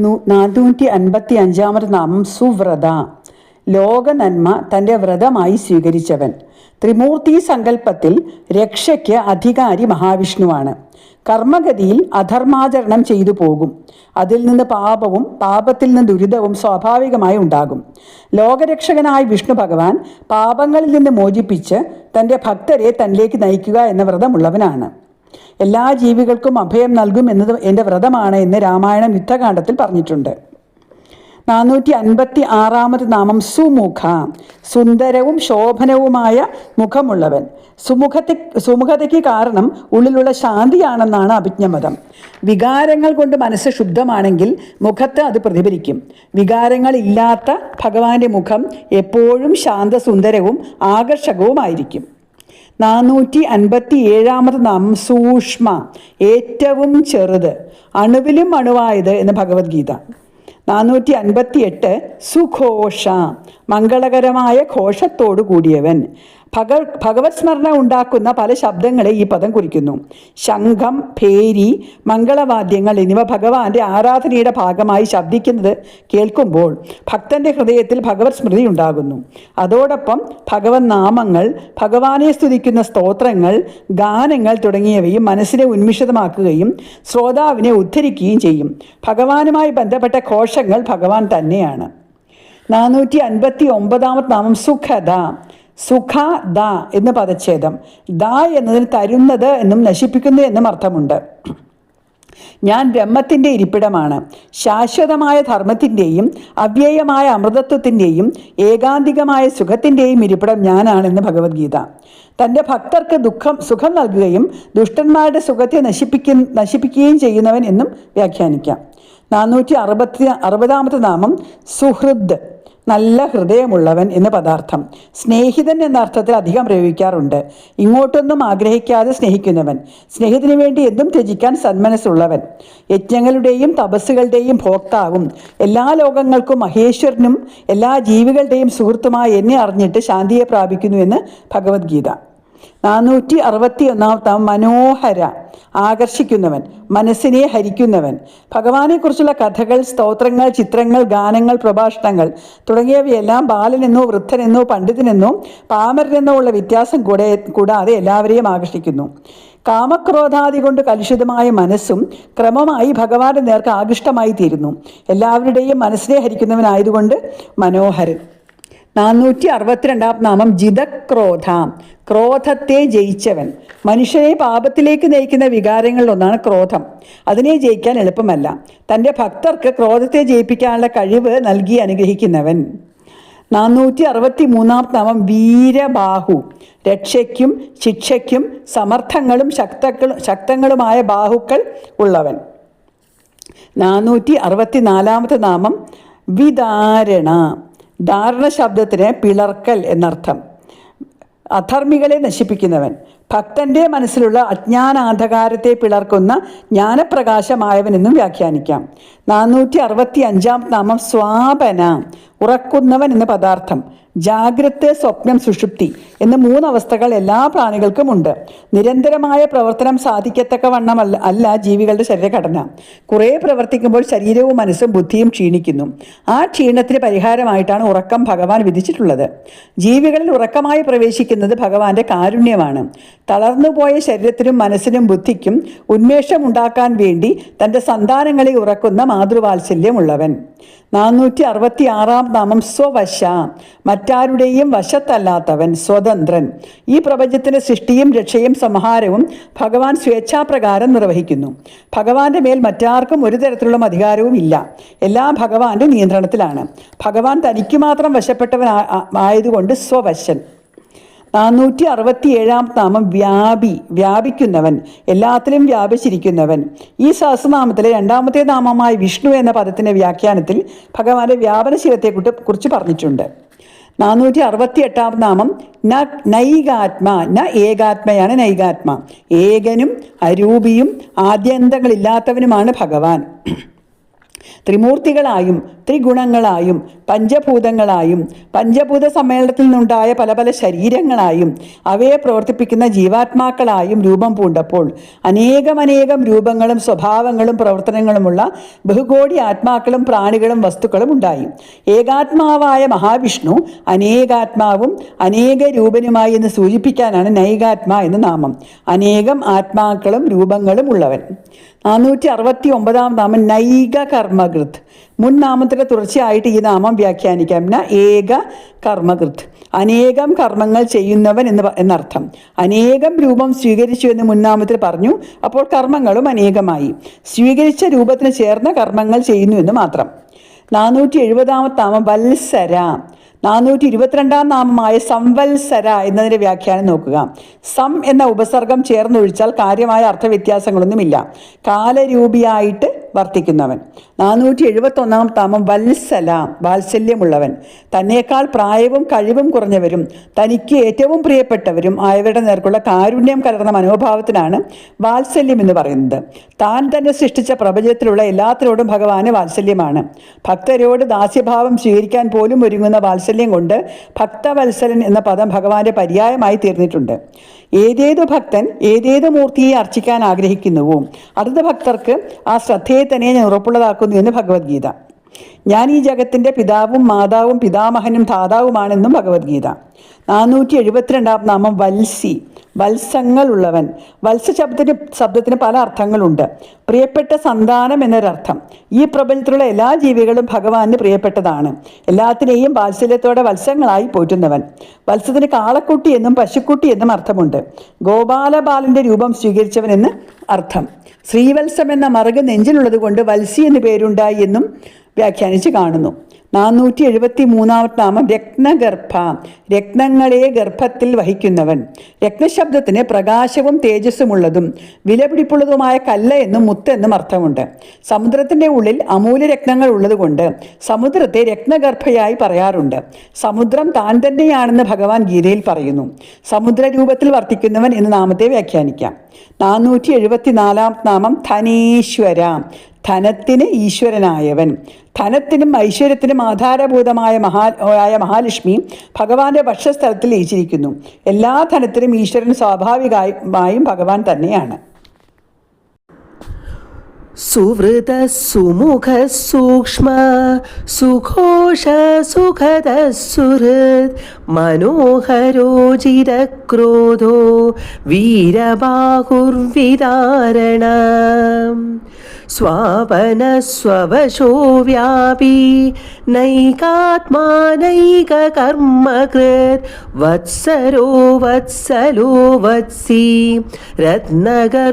നാനൂറ്റി അൻപത്തി അഞ്ചാമത് നാമം സുവ്രത. ലോക നന്മ തന്റെ വ്രതമായി സ്വീകരിച്ചവൻ. ത്രിമൂർത്തി സങ്കല്പത്തിൽ രക്ഷയ്ക്ക് അധികാരി മഹാവിഷ്ണുവാണ്. കർമ്മഗതിയിൽ അധർമാചരണം ചെയ്തു പോകും. അതിൽ നിന്ന് പാപവും പാപത്തിൽ നിന്ന് ദുരിതവും സ്വാഭാവികമായി ഉണ്ടാകും. ലോകരക്ഷകനായ വിഷ്ണു ഭഗവാൻ പാപങ്ങളിൽ നിന്ന് മോചിപ്പിച്ച് തന്റെ ഭക്തരെ തന്നിലേക്ക് നയിക്കുക എന്ന വ്രതമുള്ളവനാണ്. എല്ലാ ജീവികൾക്കും അഭയം നൽകും എന്നത് എന്റെ വ്രതമാണ് എന്ന് രാമായണം യുദ്ധകാണ്ഡത്തിൽ പറഞ്ഞിട്ടുണ്ട്. നാനൂറ്റി അൻപത്തി ആറാമത് നാമം സുമുഖ. സുന്ദരവും ശോഭനവുമായ മുഖമുള്ളവൻ. സുമുഖത്തെ സുമുഖതയ്ക്ക് കാരണം ഉള്ളിലുള്ള ശാന്തിയാണെന്നാണ് അഭിജ്ഞമതം. വികാരങ്ങൾ കൊണ്ട് മനസ്സ് ശുദ്ധമാണെങ്കിൽ മുഖത്ത് അത് പ്രതിഫലിക്കും. വികാരങ്ങൾ ഇല്ലാത്ത ഭഗവാന്റെ മുഖം എപ്പോഴും ശാന്തസുന്ദരവും ആകർഷകവുമായിരിക്കും. നാനൂറ്റി അൻപത്തി ഏഴാമത് നാമം സൂക്ഷ്മ ഏറ്റവും ചെറുത് അണുവിലും അണുവായത് എന്ന് ഭഗവത്ഗീത. നാനൂറ്റി അൻപത്തി എട്ട് സുഘോഷ മംഗളകരമായ ഘോഷത്തോടു കൂടിയവൻ. ഭഗ ഭഗവത് സ്മരണ ഉണ്ടാക്കുന്ന പല ശബ്ദങ്ങളെ ഈ പദം കുറിക്കുന്നു. ശംഖം ഭേരി മംഗളവാദ്യങ്ങൾ എന്നിവ ഭഗവാന്റെ ആരാധനയുടെ ഭാഗമായി ശബ്ദിക്കുന്നത് കേൾക്കുമ്പോൾ ഭക്തന്റെ ഹൃദയത്തിൽ ഭഗവത് സ്മൃതി ഉണ്ടാകുന്നു. അതോടൊപ്പം ഭഗവത് നാമങ്ങൾ ഭഗവാനെ സ്തുതിക്കുന്ന സ്തോത്രങ്ങൾ ഗാനങ്ങൾ തുടങ്ങിയവയും മനസ്സിനെ ഉന്മിഷിതമാക്കുകയും ശ്രോതാവിനെ ഉദ്ധരിക്കുകയും ചെയ്യും. ഭഗവാനുമായി ബന്ധപ്പെട്ട ഘോഷങ്ങൾ ഭഗവാൻ തന്നെയാണ്. നാനൂറ്റി അൻപത്തി ഒമ്പതാമത് നാമം സുഖദ. സുഖ ദ എന്ന് പദച്ഛേദം. ദ എന്നതിന് തരുന്നത് എന്നും നശിപ്പിക്കുന്നു എന്നും അർത്ഥമുണ്ട്. ഞാൻ ബ്രഹ്മത്തിന്റെ ഇരിപ്പിടമാണ്. ശാശ്വതമായ ധർമ്മത്തിന്റെയും അവ്യയമായ അമൃതത്വത്തിന്റെയും ഏകാന്തികമായ സുഖത്തിന്റെയും ഇരിപ്പിടം ഞാനാണെന്ന് ഭഗവത്ഗീത. തന്റെ ഭക്തർക്ക് ദുഃഖം സുഖം നൽകുകയും ദുഷ്ടന്മാരുടെ സുഖത്തെ നശിപ്പിക്ക നശിപ്പിക്കുകയും ചെയ്യുന്നവൻ എന്നും വ്യാഖ്യാനിക്കാം. നാനൂറ്റി അറുപത്തി അറുപതാമത്തെ നാമം സുഹൃദ്. നല്ല ഹൃദയമുള്ളവൻ എന്ന് പദാർത്ഥം. സ്നേഹിതൻ എന്ന അർത്ഥത്തിൽ അധികം പ്രയോഗിക്കാറുണ്ട്. ഇങ്ങോട്ടൊന്നും ആഗ്രഹിക്കാതെ സ്നേഹിക്കുന്നവൻ. സ്നേഹത്തിന് വേണ്ടി എന്തും ത്യജിക്കാൻ സന്മനസ്സുള്ളവൻ. യജ്ഞങ്ങളുടെയും തപസ്സുകളുടെയും ഭോക്താവും. എല്ലാ ലോകങ്ങൾക്കും മഹേശ്വരനും എല്ലാ ജീവികളുടെയും സുഹൃത്തുമായ എന്നെ അറിഞ്ഞിട്ട് ശാന്തിയെ പ്രാപിക്കുന്നു എന്ന് ഭഗവത്ഗീത. നാനൂറ്റി അറുപത്തി ഒന്നാമത്തെ മനോഹര ആകർഷിക്കുന്നവൻ മനസ്സിനെ ഹരിക്കുന്നവൻ. ഭഗവാനെക്കുറിച്ചുള്ള കഥകൾ സ്തോത്രങ്ങൾ ചിത്രങ്ങൾ ഗാനങ്ങൾ പ്രഭാഷണങ്ങൾ തുടങ്ങിയവയെല്ലാം ബാലനെന്നോ വൃദ്ധനെന്നോ പണ്ഡിതനെന്നോ പാമരനെന്നോ ഉള്ള വ്യത്യാസം കൂടെ കൂടാതെ എല്ലാവരെയും ആകർഷിക്കുന്നു. കാമക്രോധാദി കൊണ്ട് കലുഷിതമായ മനസ്സും ക്രമമായി ഭഗവാന്റെ നേർക്ക് ആകൃഷ്ടമായി തീരുന്നു. എല്ലാവരുടെയും മനസ്സിനെ ഹരിക്കുന്നവനായതുകൊണ്ട് മനോഹരൻ. നാനൂറ്റി അറുപത്തിരണ്ടാം നാമം ജിതക്രോധ. ക്രോധത്തെ ജയിച്ചവൻ. മനുഷ്യനെ പാപത്തിലേക്ക് നയിക്കുന്ന വികാരങ്ങളിലൊന്നാണ് ക്രോധം. അതിനെ ജയിക്കാൻ എളുപ്പമല്ല. തന്റെ ഭക്തർക്ക് ക്രോധത്തെ ജയിപ്പിക്കാനുള്ള കഴിവ് നൽകി അനുഗ്രഹിക്കുന്നവൻ. നാനൂറ്റി അറുപത്തി മൂന്നാം നാമം വീരബാഹു. രക്ഷയ്ക്കും ശിക്ഷയ്ക്കും സമർത്ഥങ്ങളും ശക്തക്കളും ശക്തങ്ങളുമായ ബാഹുക്കൾ ഉള്ളവൻ. നാനൂറ്റി അറുപത്തി നാലാമത്തെ നാമം വിദാരണ ധാരണ ശബ്ദത്തിന് പിളർക്കൽ എന്നർത്ഥം. അധർമ്മികളെ നശിപ്പിക്കുന്നവൻ. ഭക്തന്റെ മനസ്സിലുള്ള അജ്ഞാനാന്ധകാരത്തെ പിളർക്കുന്ന ജ്ഞാനപ്രകാശമായവനെന്നും വ്യാഖ്യാനിക്കാം. നാനൂറ്റി അറുപത്തി അഞ്ചാം നാമം സ്വാപന ഉറക്കുന്നവൻ എന്ന പദാർത്ഥം ജാഗ്രത സ്വപ്നം സുഷുപ്തി എന്ന മൂന്നവസ്ഥകൾ എല്ലാ പ്രാണികൾക്കും ഉണ്ട്. നിരന്തരമായ പ്രവർത്തനം സാധിക്കത്തക്കവണ്ണമല്ല അല്ല ജീവികളുടെ ശരീരഘടന. കുറേ പ്രവർത്തിക്കുമ്പോൾ ശരീരവും മനസ്സും ബുദ്ധിയും ക്ഷീണിക്കുന്നു. ആ ക്ഷീണത്തിന് പരിഹാരമായിട്ടാണ് ഉറക്കം ഭഗവാൻ വിധിച്ചിട്ടുള്ളത്. ജീവികളിൽ ഉറക്കമായി പ്രവേശിക്കുന്നത് ഭഗവാന്റെ കാരുണ്യമാണ്. തളർന്നുപോയ ശരീരത്തിനും മനസ്സിനും ബുദ്ധിക്കും ഉന്മേഷം ഉണ്ടാക്കാൻ വേണ്ടി തന്റെ സന്താനങ്ങളെ ഉറക്കുന്ന മാതൃവാത്സല്യമുള്ളവൻ. നാനൂറ്റി അറുപത്തി ആറാം നാമം സ്വവശ മറ്റാരുടെയും വശത്തല്ലാത്തവൻ സ്വതന്ത്രൻ. ഈ പ്രപഞ്ചത്തിന്റെ സൃഷ്ടിയും രക്ഷയും സംഹാരവും ഭഗവാൻ സ്വേച്ഛാപ്രകാരം നിർവഹിക്കുന്നു. ഭഗവാന്റെ മേൽ മറ്റാർക്കും ഒരു തരത്തിലുള്ള അധികാരവും ഇല്ല. എല്ലാം ഭഗവാന്റെ നിയന്ത്രണത്തിലാണ്. ഭഗവാൻ തനിക്ക് മാത്രം വശപ്പെട്ടവൻ ആയതുകൊണ്ട് സ്വവശൻ. നാനൂറ്റി അറുപത്തി ഏഴാം നാമം വ്യാപി വ്യാപിക്കുന്നവൻ എല്ലാത്തിലും വ്യാപിച്ചിരിക്കുന്നവൻ. ഈ സഹസ്രനാമത്തിലെ രണ്ടാമത്തെ നാമമായ വിഷ്ണു എന്ന പദത്തിന്റെ വ്യാഖ്യാനത്തിൽ ഭഗവാന്റെ വ്യാപനശീലത്തെ കുറിച്ച് പറഞ്ഞിട്ടുണ്ട്. നാനൂറ്റി അറുപത്തി എട്ടാം നാമം ന നൈകാത്മ ന ഏകാത്മയാണ് നൈകാത്മ. ഏകനും അരൂപിയും ആദ്യന്തങ്ങളില്ലാത്തവനുമാണ് ഭഗവാൻ. ത്രിമൂർത്തികളായും ത്രിഗുണങ്ങളായും പഞ്ചഭൂതങ്ങളായും പഞ്ചഭൂത സമ്മേളനത്തിൽ നിന്നുണ്ടായ പല പല ശരീരങ്ങളായും അവയെ പ്രവർത്തിപ്പിക്കുന്ന ജീവാത്മാക്കളായും രൂപം പൂണ്ടപ്പോൾ അനേകമനേകം രൂപങ്ങളും സ്വഭാവങ്ങളും പ്രവർത്തനങ്ങളുമുള്ള ബഹുകോടി ആത്മാക്കളും പ്രാണികളും വസ്തുക്കളും ഉണ്ടായി. ഏകാത്മാവായ മഹാവിഷ്ണു അനേകാത്മാവും അനേക രൂപനുമായി എന്ന് സൂചിപ്പിക്കാനാണ് നൈകാത്മ എന്ന നാമം. അനേകം ആത്മാക്കളും രൂപങ്ങളും ഉള്ളവൻ. നാനൂറ്റി അറുപത്തി ഒമ്പതാം നാമം നൈക കർമ്മകൃത്. മുൻ നാമത്തിന്റെ തുടർച്ചയായിട്ട് ഈ നാമം വ്യാഖ്യാനിക്കാം. ന ഏക കർമ്മകൃത്. അനേകം കർമ്മങ്ങൾ ചെയ്യുന്നവൻ എന്ന് എന്നർത്ഥം. അനേകം രൂപം സ്വീകരിച്ചു എന്ന് മുൻനാമത്തിൽ പറഞ്ഞു. അപ്പോൾ കർമ്മങ്ങളും അനേകമായി. സ്വീകരിച്ച രൂപത്തിന് ചേർന്ന കർമ്മങ്ങൾ ചെയ്യുന്നു എന്ന് മാത്രം. നാനൂറ്റി എഴുപതാമത്താമം വത്സര. നാനൂറ്റി ഇരുപത്തിരണ്ടാം നാമമായ സംവത്സര എന്നതിന്റെ വ്യാഖ്യാനം നോക്കുക. സം എന്ന ഉപസർഗം ചേർന്നൊഴിച്ചാൽ കാര്യമായ അർത്ഥവ്യത്യാസങ്ങളൊന്നുമില്ല. കാലരൂപിയായിട്ട് വർത്തിക്കുന്നവൻ. നാനൂറ്റി എഴുപത്തൊന്നാം താമം വത്സല വാത്സല്യമുള്ളവൻ. തന്നേക്കാൾ പ്രായവും കഴിവും കുറഞ്ഞവരും തനിക്ക് ഏറ്റവും പ്രിയപ്പെട്ടവരും ആയവരുടെ നേർക്കുള്ള കാരുണ്യം കലർന്ന മനോഭാവത്തിനാണ് വാത്സല്യം എന്ന് പറയുന്നത്. താൻ തന്നെ സൃഷ്ടിച്ച പ്രപഞ്ചത്തിലുള്ള എല്ലാത്തിനോടും ഭഗവാന് വാത്സല്യമാണ്. ഭക്തരോട് ദാസ്യഭാവം സ്വീകരിക്കാൻ പോലും ഒരുങ്ങുന്ന വാത്സല്യം കൊണ്ട് ഭക്തവത്സലൻ എന്ന പദം ഭഗവാന്റെ പര്യായമായി തീർന്നിട്ടുണ്ട്. ഏതേതു ഭക്തൻ ഏതേതു മൂർത്തിയെ അർച്ചിക്കാൻ ആഗ്രഹിക്കുന്നുവോ? അടുത്ത ഭക്തർക്ക് ആ ശ്രദ്ധയെ തന്നെ ഞാൻ ഉറപ്പുള്ളതാക്കുന്നു എന്ന് ഭഗവത്ഗീത. ഞാൻ ഈ ജഗത്തിന്റെ പിതാവും മാതാവും പിതാമഹനും ധാതാവുമാണെന്നും ഭഗവത്ഗീത. നാനൂറ്റി എഴുപത്തിരണ്ടാം നാമം വത്സി. വത്സങ്ങളുള്ളവൻ. വത്സ ശബ്ദത്തിന് ശബ്ദത്തിന് പല അർത്ഥങ്ങളുണ്ട്. പ്രിയപ്പെട്ട സന്താനം എന്നൊരർത്ഥം. ഈ പ്രപഞ്ചത്തിലുള്ള എല്ലാ ജീവികളും ഭഗവാന് പ്രിയപ്പെട്ടതാണ്. എല്ലാത്തിനെയും വാത്സല്യത്തോടെ വത്സങ്ങളായി പോറ്റുന്നവൻ. വത്സത്തിന് കാളക്കുട്ടി എന്നും പശുക്കുട്ടി എന്നും അർത്ഥമുണ്ട്. ഗോപാലബാലന്റെ രൂപം സ്വീകരിച്ചവൻ എന്ന് അർത്ഥം. ശ്രീവത്സം എന്ന മറുക് നെഞ്ചിലുള്ളത് കൊണ്ട് വത്സി എന്ന് പേരുണ്ടായി എന്നും വ്യാഖ്യാനിച്ച് കാണുന്നു. നാനൂറ്റി എഴുപത്തി മൂന്നാമത്തെ നാമം രത്നഗർഭ. രക്തങ്ങളെ ഗർഭത്തിൽ വഹിക്കുന്നവൻ. രത്നശബ്ദത്തിന് പ്രകാശവും തേജസ്സുമുള്ളതും വിലപിടിപ്പുള്ളതുമായ കല്ല എന്നും മുത്ത് എന്നും അർത്ഥമുണ്ട്. സമുദ്രത്തിന്റെ ഉള്ളിൽ അമൂല്യ രത്നങ്ങൾ ഉള്ളതുകൊണ്ട് സമുദ്രത്തെ രത്നഗർഭയായി പറയാറുണ്ട്. സമുദ്രം താൻ തന്നെയാണെന്ന് ഭഗവാൻ ഗീതയിൽ പറയുന്നു. സമുദ്ര രൂപത്തിൽ വർത്തിക്കുന്നവൻ എന്ന നാമത്തെ വ്യാഖ്യാനിക്കാം. നാനൂറ്റി എഴുപത്തിനാലാം നാമം ധനീശ്വര. ധനത്തിന് ഈശ്വരനായവൻ. ധനത്തിനും ഐശ്വര്യത്തിനും ആധാരഭൂതമായ മഹാ ആയ മഹാലക്ഷ്മി ഭഗവാന്റെ വക്ഷസ്ഥലത്തിൽ ലയിച്ചിരിക്കുന്നു. എല്ലാ ധനത്തിനും ഈശ്വരൻ സ്വാഭാവികമായും ഭഗവാൻ തന്നെയാണ്. സുവൃത സുമുഖ സൂക്ഷ്മ സുഘോഷ സുഖദ സുഹൃത് മനോഹരോചിത ക്രോധോ വീരബാഹുർവിതാരണ. സ്വാപന സ്വവശോ വ്യാപി നൈകാത്മാ നൈക കർമ്മകൃത് വത്സരോ വത്സലോ വത്സി രത്നഗർഭോധനേശ്വര.